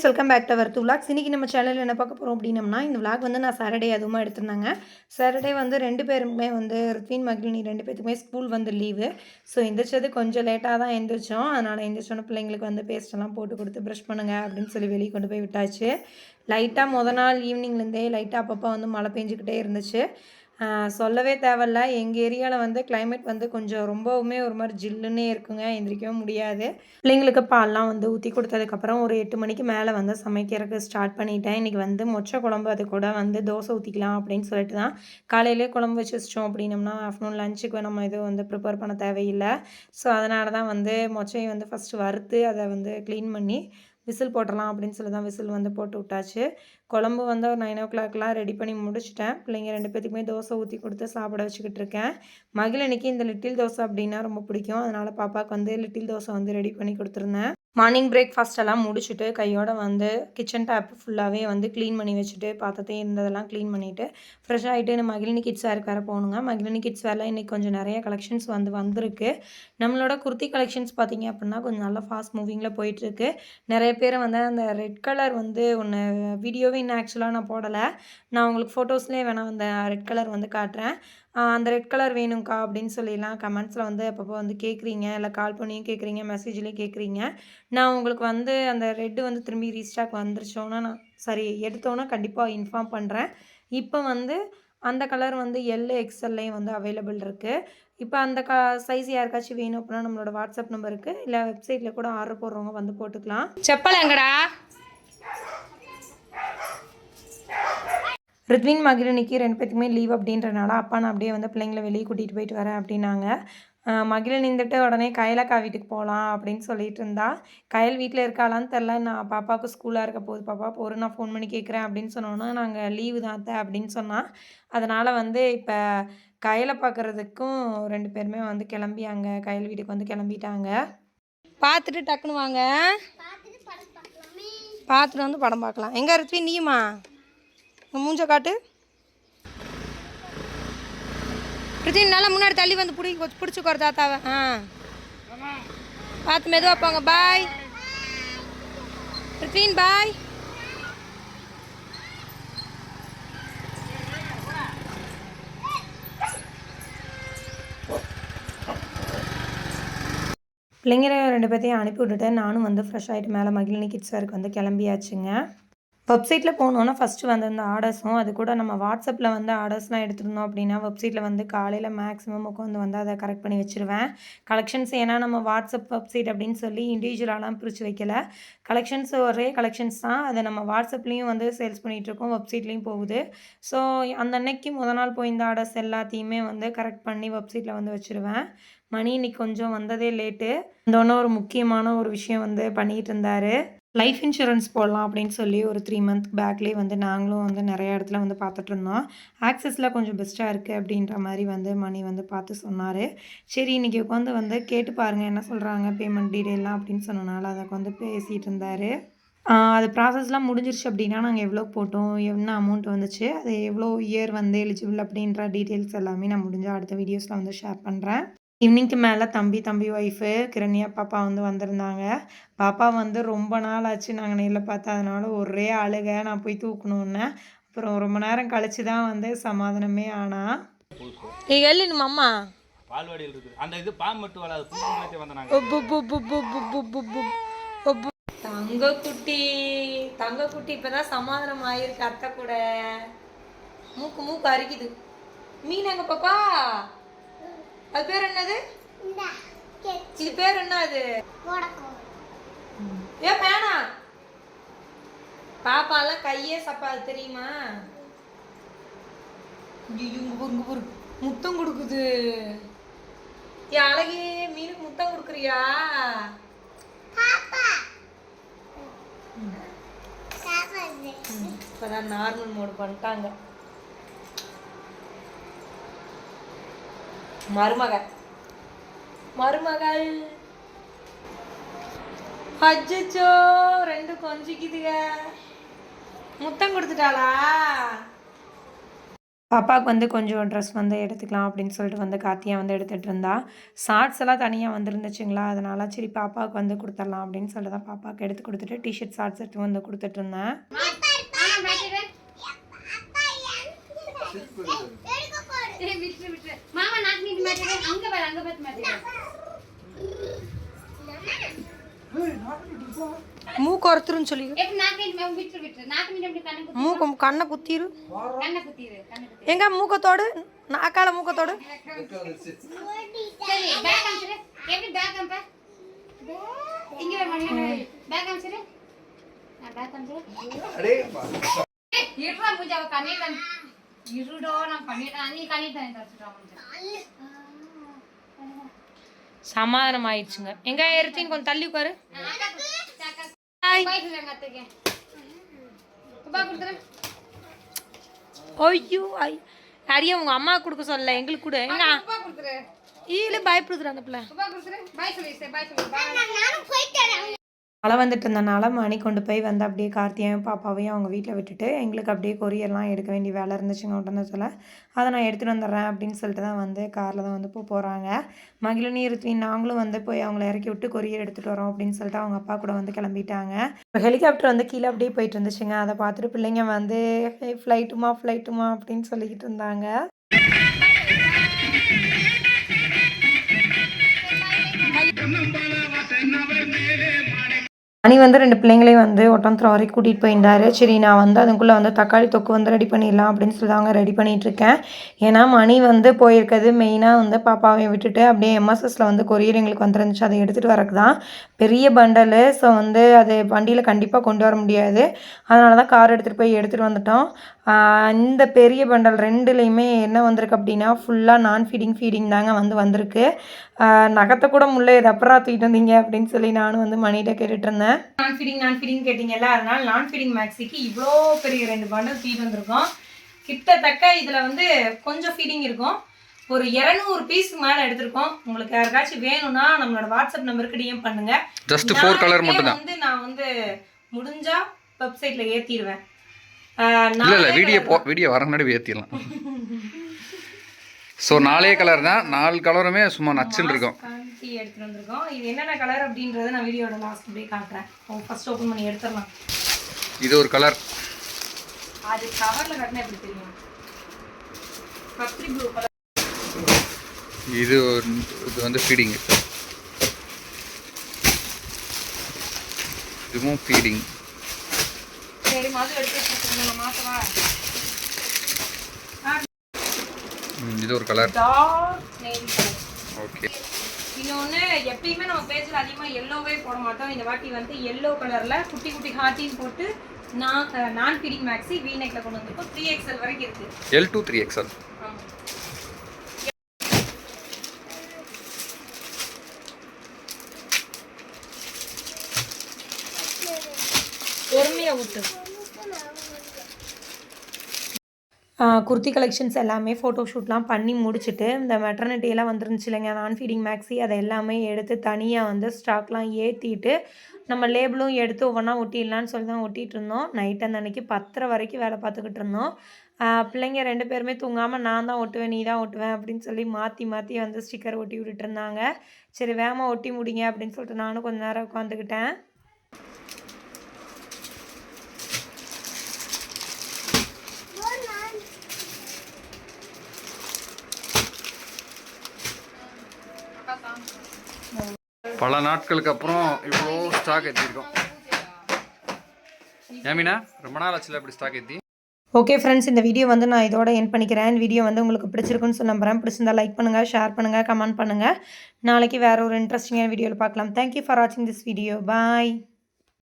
Friends welcome back to வர்த்து vlogs இன்றைக்கி நம்ம சேனலில் என்ன பார்க்க போகிறோம் அப்படின்னம்னா இந்த விளாக் வந்து நான் சாட்டர்டே அதுவுமா எடுத்திருந்தாங்க. சாட்டர்டே வந்து ரெண்டு பேருமே வந்து ருத்வின் மகிழினி ரெண்டு பேத்துக்குமே ஸ்கூல் வந்து லீவு ஸோ எந்திரிச்சது கொஞ்சம் லேட்டாக தான் எந்திரிச்சோம். அதனால் எந்திரிச்சோன்னே பிள்ளைங்களுக்கு வந்து பேஸ்ட்டெல்லாம் போட்டு கொடுத்து ப்ரஷ் பண்ணுங்க அப்படின்னு சொல்லி வெளியே கொண்டு போய் விட்டாச்சு. லைட்டாக முத நாள் ஈவினிங்லேருந்தே லைட்டாக அப்பப்போ வந்து மழை பெஞ்சிக்கிட்டே இருந்துச்சு. சொல்லவே தேவையில்ல. எங்கள் ஏரியாவில் வந்து கிளைமேட் வந்து கொஞ்சம் ரொம்பவுமே ஒரு மாதிரி ஜில்லுன்னே இருக்குங்க. எந்திரிக்கவே முடியாது. பிள்ளைங்களுக்கு பால்லாம் வந்து ஊற்றி கொடுத்ததுக்கப்புறம் ஒரு எட்டு மணிக்கு மேலே வந்து சமைக்கிறதுக்கு ஸ்டார்ட் பண்ணிட்டேன். இன்றைக்கி வந்து மொச்சை குழம்பு அது கூட வந்து தோசை ஊற்றிக்கலாம் அப்படின்னு சொல்லிட்டு தான் காலையிலே குழம்பு வச்சு வச்சிட்டோம் அப்படின்னம்னா ஆஃப்டர்நூன் லஞ்சுக்கு நம்ம எதுவும் வந்து ப்ரிப்பேர் பண்ண தேவையில்லை. ஸோ அதனால தான் வந்து மொச்சையை வந்து ஃபஸ்ட்டு வறுத்து அதை வந்து க்ளீன் பண்ணி விசில் போட்டுடலாம் அப்படின்னு சொல்லி தான் விசில் வந்து போட்டு விட்டாச்சு. குழம்பு வந்து ஒரு நைன் ஓ கிளாக்லாம் ரெடி பண்ணி முடிச்சிட்டேன். பிள்ளைங்க ரெண்டு பேத்துக்குமே தோசை ஊற்றி கொடுத்து சாப்பிட வச்சுக்கிட்டு இருக்கேன். மகிழனிக்கு இந்த லிட்டில் தோசை அப்படின்னா ரொம்ப பிடிக்கும். அதனால் பாப்பாவுக்கு வந்து லிட்டில் தோசை வந்து ரெடி பண்ணி கொடுத்துருந்தேன். மார்னிங் பிரேக்ஃபாஸ்ட் எல்லாம் முடிச்சுட்டு கையோட வந்து கிச்சன் டேப் ஃபுல்லாகவே வந்து க்ளீன் பண்ணி வச்சுட்டு பார்த்ததே இருந்ததெல்லாம் க்ளீன் பண்ணிவிட்டு ஃப்ரெஷ் ஆகிட்டு நம்ம மகிழினி கிட்ஸ் வேருக்கு வேறு போகணுங்க. மகிழினி கிட்ஸ் வேரில் இன்றைக்கி கொஞ்சம் நிறைய கலெக்ஷன்ஸ் வந்து வந்திருக்கு. நம்மளோட குர்த்தி கலெக்ஷன்ஸ் பார்த்தீங்க அப்படின்னா கொஞ்சம் நல்லா ஃபாஸ்ட் மூவிங்கில் போயிட்டுருக்கு. நிறைய பேர் வந்து அந்த ரெட் கலர் வந்து ஒன்று வீடியோவே இன்னும் ஆக்சுவலாக நான் போடலை. நான் உங்களுக்கு ஃபோட்டோஸ்லேயே வேணால் அந்த ரெட் கலர் வந்து காட்டுறேன். அந்த ரெட் கலர் வேணும்க்கா அப்படின்னு சொல்லிலாம் கமெண்ட்ஸில் வந்து அப்பப்போ வந்து கேட்குறீங்க இல்லை கால் பண்ணியும் கேட்குறீங்க மெசேஜ்லேயும் கேட்குறீங்க நான் உங்களுக்கு வந்து அந்த ரெட்டு வந்து திரும்பி ரீஸ்டாக் வந்துருச்சோன்னா நான் சரி எடுத்தோன்னா கண்டிப்பாக இன்ஃபார்ம் பண்ணுறேன் இப்போ வந்து அந்த கலர் வந்து எல் எக்ஸ்எல்லையும் வந்து அவைலபிள் இருக்குது இப்போ அந்த க சைஸ் யாருக்காச்சும் வேணும் அப்படின்னா நம்மளோட வாட்ஸ்அப் நம்பருக்கு இல்லை வெப்சைட்டில் கூட ஆர்டர் போடுறவங்க வந்து போட்டுக்கலாம். செப்பல் எங்கடா ரித்வின் மகிழினிக்கு ரெண்டு பேத்துக்குமே லீவ் அப்படின்றனால அப்பா நான் அப்படியே வந்து பிள்ளைங்களை வெளியே கூட்டிகிட்டு போயிட்டு வரேன் அப்படின்னாங்க. மகிழன் இருந்துட்டு உடனே கயலக்கா வீட்டுக்கு போகலாம் அப்படின்னு சொல்லிட்டு இருந்தா. கயல் வீட்டில் இருக்காளான்னு தெரில நான் பாப்பாவுக்கு ஸ்கூலாக இருக்க போகுது. பாப்பா ஒரு நான் ஃபோன் பண்ணி கேட்குறேன் அப்படின்னு சொன்னோன்னா நாங்கள் லீவு தான் அப்படின்னு சொன்னால் அதனால் வந்து இப்போ கயலை பார்க்குறதுக்கும் ரெண்டு பேருமே வந்து கிளம்பி அங்கே கயல் வீட்டுக்கு வந்து கிளம்பிட்டாங்க. பார்த்துட்டு டக்குன்னு வாங்க. பார்த்துட்டு வந்து படம் பார்க்கலாம். எங்கே ரித்வி நீயுமா மூஞ்ச காட்டு. பிரித்தின் நல்லா முன்னாடி தள்ளி வந்து பிடி பிடிச்சிக்கோரு தாத்தாவை. ஆ. பார்த்து மெதுவாக போங்க. பாய் பிரித்வின் பாய் பிள்ளைங்க ரெண்டு பேர்த்தையும் அனுப்பி விட்டுட்டு நானும் வந்து ஃப்ரெஷ் ஆகிட்டு மேலே மகிழினி கிட்ஸ் வேருக்கு வந்து கிளம்பியாச்சுங்க. வெப்சைட்டில் போனோன்னா ஃபஸ்ட்டு வந்து அந்த ஆர்டர்ஸும் அது கூட நம்ம வாட்ஸ்அப்பில் வந்து ஆர்டர்ஸ்லாம் எடுத்திருந்தோம் அப்படின்னா வெப்சைட்டில் வந்து காலையில் மேக்ஸிமம் உட்காந்து வந்து அதை கரெக்ட் பண்ணி வச்சுருவேன். கலெக்ஷன்ஸ் ஏன்னா நம்ம வாட்ஸ்அப் வெப்சைட் அப்படின்னு சொல்லி இண்டிவிஜுவலாலாம் பிரித்து வைக்கல. கலெக்ஷன்ஸ் ஒரே கலெக்ஷன்ஸ் தான். அதை நம்ம வாட்ஸ்அப்லேயும் வந்து சேல்ஸ் பண்ணிகிட்ருக்கோம் வெப்சைட்லேயும் போகுது. ஸோ அந்த அன்னைக்கு முத நாள் போய் இந்த ஆர்டர்ஸ் எல்லாத்தையுமே வந்து கரெக்ட் பண்ணி வெப்சைட்டில் வந்து வச்சுருவேன். மணி இன்னைக்கு கொஞ்சம் வந்ததே லேட்டு இந்த ஒரு முக்கியமான ஒரு விஷயம் வந்து பண்ணிகிட்டு இருந்தார். லைஃப் இன்சூரன்ஸ் போடலாம் அப்படின்னு சொல்லி ஒரு த்ரீ மந்த் பேக்லேயே வந்து நாங்களும் வந்து நிறைய இடத்துல வந்து பார்த்துட்டு இருந்தோம். ஆக்சஸில் கொஞ்சம் பெஸ்ட்டாக இருக்குது அப்படின்ற மாதிரி வந்து மணி வந்து பார்த்து சொன்னார். சரி இன்றைக்கி உட்காந்து வந்து கேட்டு பாருங்கள் என்ன சொல்கிறாங்க பேமெண்ட் டீட்டெயிலாம் அப்படின்னு சொன்னனால அதை வந்து பேசிகிட்டு இருந்தார். அது ப்ராசஸ்லாம் முடிஞ்சிருச்சு அப்படின்னா நாங்கள் எவ்வளோ போட்டோம் என்ன அமௌண்ட் வந்துச்சு அது எவ்வளோ இயர் வந்து எலிஜிபிள் அப்படின்ற டீட்டெயில்ஸ் எல்லாமே நான் முடிஞ்சால் அடுத்த வீடியோஸில் வந்து ஷேர் பண்ணுறேன் ஈவினிங்க்கு மேலே தம்பி தம்பி ஒய்ஃபு கிரண்யா பாப்பா வந்து வந்திருந்தாங்க. பாப்பா வந்து ரொம்ப நாள் ஆச்சு. நாங்கள் நேரில் பார்த்தா அதனால ஒரே அழுக நான் போய் தூக்கணுன்னு அப்புறம் ரொம்ப நேரம் கழிச்சு தான் வந்து சமாதானமே ஆனா. எல்லி அம்மா? தங்க குட்டி தங்க குட்டி இப்பதான் சமாதானம் ஆயிருக்கு அத்தை கூட. மூக்கு மூக்கு அரிக்குது. மீன் எங்க பாப்பா? அது பேர் என்னது? இது பேர் என்ன அது? ஏ வேணா பாப்பாலாம் கையே சப்பாது தெரியுமா. முத்தம் கொடுக்குது. ஏ அழகே மீனுக்கு முத்தம் கொடுக்குறியா? இப்பதான் நார்மல் மோடு பண்ணிட்டாங்க. மருமகள் மருமகள் அச்சச்சோ ரெண்டு கொஞ்சிக்குதுங்க முத்தம் கொடுத்துட்டாளா பாப்பாவுக்கு வந்து கொஞ்சம் ட்ரெஸ் வந்து எடுத்துக்கலாம் அப்படின்னு சொல்லிட்டு வந்து கார்த்தியா வந்து எடுத்துகிட்டு இருந்தா ஷார்ட்ஸ் எல்லாம் தனியாக வந்துருந்துச்சுங்களா அதனால சரி பாப்பாவுக்கு வந்து கொடுத்துடலாம் அப்படின்னு சொல்லிட்டு தான் பாப்பாவுக்கு எடுத்து கொடுத்துட்டு டிஷர்ட் ஷார்ட்ஸ் எடுத்து வந்து கொடுத்துட்டு இருந்தேன் அங்க பாரு, அங்க பார்த்து மாட்டிடு. மூக்கு ஒருத்தருன்னு சொல்லி மூக்கு கண்ணை குத்திரு. எங்க மூக்கத்தோடு நாக்கால மூக்கத்தோடு இருடா மூஞ்சி, அவ கண்ணே கண்- இருடோ, நான் பண்ணிட்டேன். நீ கண்ணே தண்ணி மூஞ்சி. சமாதானம் ஆயிடுச்சுங்க எங்க எரிச்சின்னு கொஞ்சம் தள்ளி உட்காரு. ஐயோ ஐ அடியே உங்க அம்மா கொடுக்க சொல்லல எங்களுக்கு கூட. எங்க கொடுத்துரு. ஈல பயப்படுதுற அந்த பிள்ளை. மழை வந்துட்டு இருந்தனால மணி கொண்டு போய் வந்து அப்படியே கார்த்தியையும் பாப்பாவையும் அவங்க வீட்டில் விட்டுட்டு எங்களுக்கு அப்படியே கொரியர்லாம் எடுக்க வேண்டிய வேலை இருந்துச்சுங்க உடனே சொல்ல. அதை நான் எடுத்துகிட்டு வந்துடுறேன் அப்படின்னு சொல்லிட்டு தான் வந்து காரில் தான் வந்து இப்போ போகிறாங்க மகிழினி ருத்வி நாங்களும் வந்து போய் அவங்கள இறக்கி விட்டு கொரியர் எடுத்துகிட்டு வரோம் அப்படின்னு சொல்லிட்டு அவங்க அப்பா கூட வந்து கிளம்பிட்டாங்க. இப்போ ஹெலிகாப்டர் வந்து கீழே அப்படியே போயிட்டு இருந்துச்சுங்க. அதை பார்த்துட்டு பிள்ளைங்க வந்து ஃப்ளைட்டுமா ஃப்ளைட்டுமா அப்படின்னு சொல்லிக்கிட்டு இருந்தாங்க. மணி வந்து ரெண்டு பிள்ளைங்களையும் வந்து ஒட்டந்தரம் வரைக்கும் கூட்டிகிட்டு போயிருந்தாரு சரி நான் வந்து அதுக்குள்ளே வந்து தக்காளி தொக்கு வந்து ரெடி பண்ணிடலாம் அப்படின்னு சொல்லி தாங்க ரெடி பண்ணிகிட்ருக்கேன் ஏன்னா மணி வந்து போயிருக்கிறது மெயினாக வந்து பாப்பாவை விட்டுட்டு அப்படியே எம்எஸ்எஸில் வந்து கொரியர் எங்களுக்கு வந்துருந்துச்சு. அதை எடுத்துகிட்டு வரக்கு தான் பெரிய பண்டலு ஸோ வந்து அது வண்டியில் கண்டிப்பாக கொண்டு வர முடியாது. அதனால தான் கார் எடுத்துகிட்டு போய் எடுத்துகிட்டு வந்துட்டோம். இந்த பெரிய பண்டல் ரெண்டுலேயுமே என்ன வந்திருக்கு அப்படின்னா ஃபுல்லாக நான் ஃபீடிங் ஃபீடிங் தாங்க வந்து வந்திருக்கு. நகத்தை கூட முள்ள இது அப்புறம் தூக்கிட்டு வந்தீங்க அப்படின்னு சொல்லி நானும் வந்து மணிகிட்ட கேட்டுட்டு இருந்தேன் நான் ஃபீடிங் நான் ஃபீடிங் கேட்டிங்கல்ல அதனால நான் ஃபீடிங் மேக்ஸிக்கு இவ்வளோ பெரிய ரெண்டு பண்டல் ஃபீட் வந்திருக்கோம். கிட்டத்தட்ட இதில் வந்து கொஞ்சம் ஃபீடிங் இருக்கும். ஒரு இரநூறு பீஸ் மேலே எடுத்திருக்கோம். உங்களுக்கு யாருக்காச்சும் வேணும்னா நம்மளோட வாட்ஸ்அப் நம்பருக்கு டிஎம் பண்ணுங்க. ஜஸ்ட் ஃபோர் கலர் மட்டும் தான் வந்து நான் வந்து முடிஞ்சா வெப்சைட்ல ஏத்திடுவேன். இல்லை இல்லை வீடியோ போ வீடியோ வர முன்னாடி ஏற்றிடலாம் ஸோ நாலே கலர் தான். நாலு கலருமே சும்மா நச்சுன்னு இருக்கும். வந்திருக்கோம். இது என்னென்ன கலர் அப்படின்றத நான் வீடியோட லாஸ்ட் அப்படியே காட்டுறேன். ஃபர்ஸ்ட் ஓப்பன் பண்ணி எடுத்துடலாம். இது ஒரு கலர் அது கவர்ல கட்டினா எப்படி தெரியும்? கத்திரி ப்ளூ கலர் இது இது வந்து ஃபீடிங் இதுவும் ஃபீடிங் சரி மது எடுத்து வச்சுருக்கோம் மாசவா இது ஒரு கலர் ஓகே இன்னொன்று எப்பயுமே நம்ம பேஜில் அதிகமாக எல்லோவே போட மாட்டோம். இந்த வாட்டி வந்து எல்லோ கலரில் குட்டி குட்டி ஹார்ட்டின் போட்டு நான் நான் ஃபீடிங் மேக்ஸி வி நெக்கில் கொண்டு வந்திருக்கோம். த்ரீ எக்ஸல் வரைக்கும் இருக்குது எல் டூ த்ரீ எக்ஸ்எல் பொறுமையாக விட்டு குர்த்தி கலெக்ஷன்ஸ் எல்லாமே ஃபோட்டோ ஷூட்லாம் பண்ணி முடிச்சுட்டு இந்த மெட்டர்னிட்டியெல்லாம் வந்துருந்துச்சு இல்லைங்க. நான் ஃபீடிங் மேக்ஸி அதை எல்லாமே எடுத்து தனியாக வந்து ஸ்டாக்லாம் ஏற்றிட்டு நம்ம லேபிளும் எடுத்து ஒவ்வொன்றா ஒட்டிடலான்னு சொல்லி தான் ஒட்டிகிட்டு இருந்தோம். நைட் அந்த அன்னைக்கு பத்தரை வரைக்கும் வேலை பார்த்துக்கிட்டு இருந்தோம். பிள்ளைங்க ரெண்டு பேருமே தூங்காமல் நான் தான் ஒட்டுவேன் நீ தான் ஒட்டுவேன் அப்படின்னு சொல்லி மாற்றி மாற்றி வந்து ஸ்டிக்கர் ஒட்டி விட்டுட்டு இருந்தாங்க. சரி வேகமாக ஒட்டி முடிங்க அப்படின்னு சொல்லிட்டு நானும் கொஞ்ச நேரம் உட்காந்துக்கிட்டேன். பல நாட்களுக்கு அப்புறம் இவ்வளோ ஸ்டாக் ஏற்றிருக்கோம் ஏமினா ரொம்ப நாள் ஆச்சுல இப்படி ஸ்டாக் ஏற்றி ஓகே ஃப்ரெண்ட்ஸ் இந்த வீடியோ வந்து நான் இதோட என் பண்ணிக்கிறேன். வீடியோ வந்து உங்களுக்கு பிடிச்சிருக்குன்னு சொல்ல நம்புறேன். பிடிச்சிருந்தா லைக் பண்ணுங்கள் ஷேர் பண்ணுங்கள் கமெண்ட் பண்ணுங்கள் நாளைக்கு வேறு ஒரு இன்ட்ரெஸ்டிங்கான வீடியோவில் பார்க்கலாம். தேங்க்யூ ஃபார் வாட்சிங் திஸ் வீடியோ பாய்